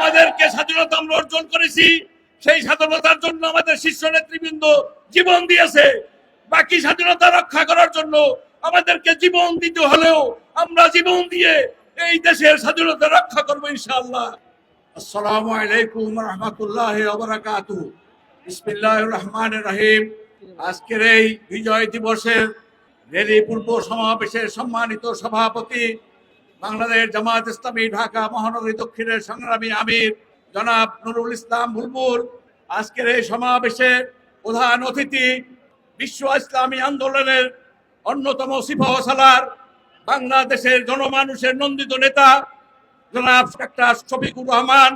আমাদেরকে স্বাধীনতা আমরা অর্জন করেছি, সেই স্বাধীনতার জন্য আমাদের শীর্ষ নেতৃবৃন্দ জীবন দিয়েছে। বাকি স্বাধীনতা রক্ষা করার জন্য আমাদেরকে জীবন দিতে হলেও আমরা জীবন দিয়ে এই দেশের স্বাধীনতা রক্ষা করব ইনশাআল্লাহ। আসসালামু আলাইকুম রহমতুল্লাহ ওবরাকাতু বিসমিল্লাহির রহমানির রহিম। আজকের এই বিজয় দিবসের রেলি পূর্ব সমাবেশের সম্মানিত সভাপতি বাংলাদেশ জামাত ইসলামী, ঢাকা মহানগরী দক্ষিণের সংগ্রামী আমির জনাব নুরুল ইসলাম বুলবুল। আজকের এই সমাবেশের প্রধান অতিথি বিশ্ব ইসলামী আন্দোলনের অন্যতম সালার বাংলাদেশের জনমানুষের নন্দিত নেতা জনাব ডাক্তার শফিকুর রহমান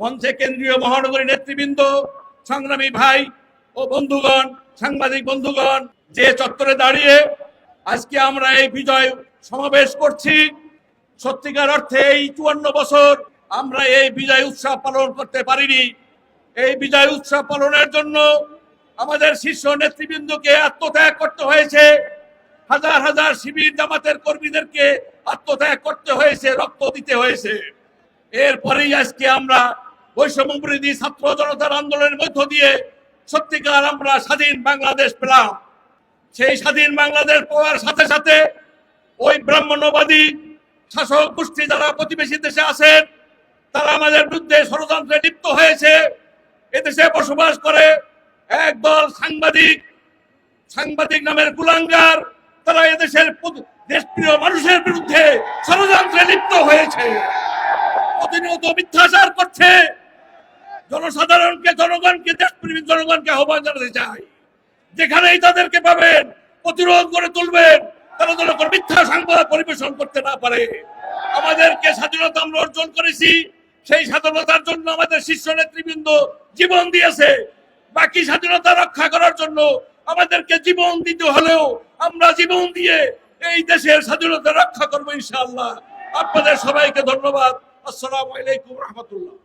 মঞ্চে কেন্দ্রীয় মহানগরী নেতৃবৃন্দ, সংগ্রামী ভাই ও বন্ধুগণ, সাংবাদিক বন্ধুগণ, যে চত্বরে দাঁড়িয়ে আজকে আমরা এই বিজয় সমাবেশ করছি সত্যিকার অর্থে এই চুয়ান্ন বছর আমরা এই বিজয় উৎসব পালন করতে পারিনি। এই বিজয় উৎসব পালনের জন্য আমাদের শীর্ষ নেতৃবৃন্দকে আত্মত্যাগ করতে হয়েছে। হাজার হাজার শিবির জামাতের কর্মীদেরকে আত্মত্যাগ করতে হয়েছে, রক্ত দিতে হয়েছে। এরপরেই আজকে আমরা বৈষম্য বিরোধী ছাত্র জনতার আন্দোলনের মধ্য দিয়ে সত্যিকার আমরা স্বাধীন বাংলাদেশ পেলাম। সেই স্বাধীন বাংলাদেশ পাওয়ার সাথে সাথে ওই ব্রাহ্মণ্যবাদী শাসক গোষ্ঠী যারা প্রতিবেশী দেশে আছেন, তারা আমাদের বিরুদ্ধে ষড়যন্ত্রে লিপ্ত হয়েছে। এদেশে বসবাস করে একদল সাংবাদিক সাংবাদিক নামের কুলাঙ্গার, তারা এদেশের দেশপ্রিয় মানুষের বিরুদ্ধে ষড়যন্ত্রে লিপ্ত হয়েছে। প্রতিনিয়ত মিথ্যাচার করছে। জনসাধারণকে, জনগণকে, দেশপ্রেমী জনগণকে আহ্বান জানাতে চাই যেখানেই তাদেরকে পাবেন, প্রতিরোধ করে তুলবেন। তারা যেন মিথ্যা সংবাদ পরিবেশন করতে না পারে। আমাদেরকে স্বাধীনতা আমরা অর্জন করেছি, সেই স্বাধীনতার জন্য আমাদের শীর্ষ নেতৃবৃন্দ জীবন দিয়েছে। বাকি স্বাধীনতা রক্ষা করার জন্য আমাদেরকে জীবন দিতে হলেও আমরা জীবন দিয়ে এই দেশের স্বাধীনতা রক্ষা করব ইনশাআল্লাহ। আপনাদের সবাইকে ধন্যবাদ। আসসালামু আলাইকুম রহমতুল্লাহ।